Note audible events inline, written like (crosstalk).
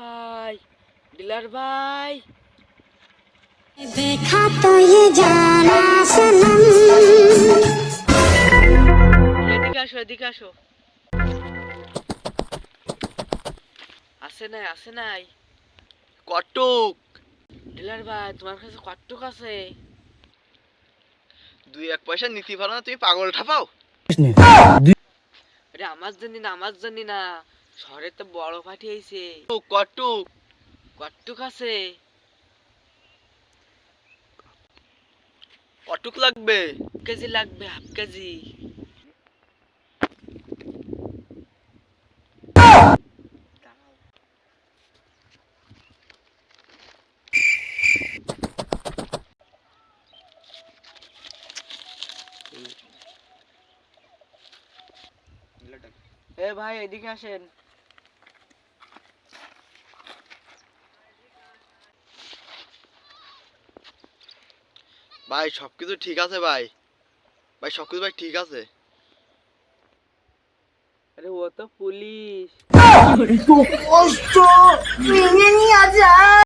ভাই ডিলার ভাই देखा तो ये जाना सनम এদিকে আসো এদিকে আসো আসে নাই আসে নাই কটক ডিলার ভাই তোমার কাছে কটুক আছে দুই এক পয়সা নিতে পারো না তুমি পাগল ঠাপাও আরে আমার জন্য না আমার জন্য না। শহরে তো বড় পাঠিয়েছে কটক কটুক আছে কটক লাগবে। কেজি লাগবে হাফ কেজি। এ ভাই এদিকে আসেন। ভাই সবকিছু ঠিক আছে ভাই? ভাই সবকিছু ভাই ঠিক আছে? আরে ও তো পুলিশ। (laughs)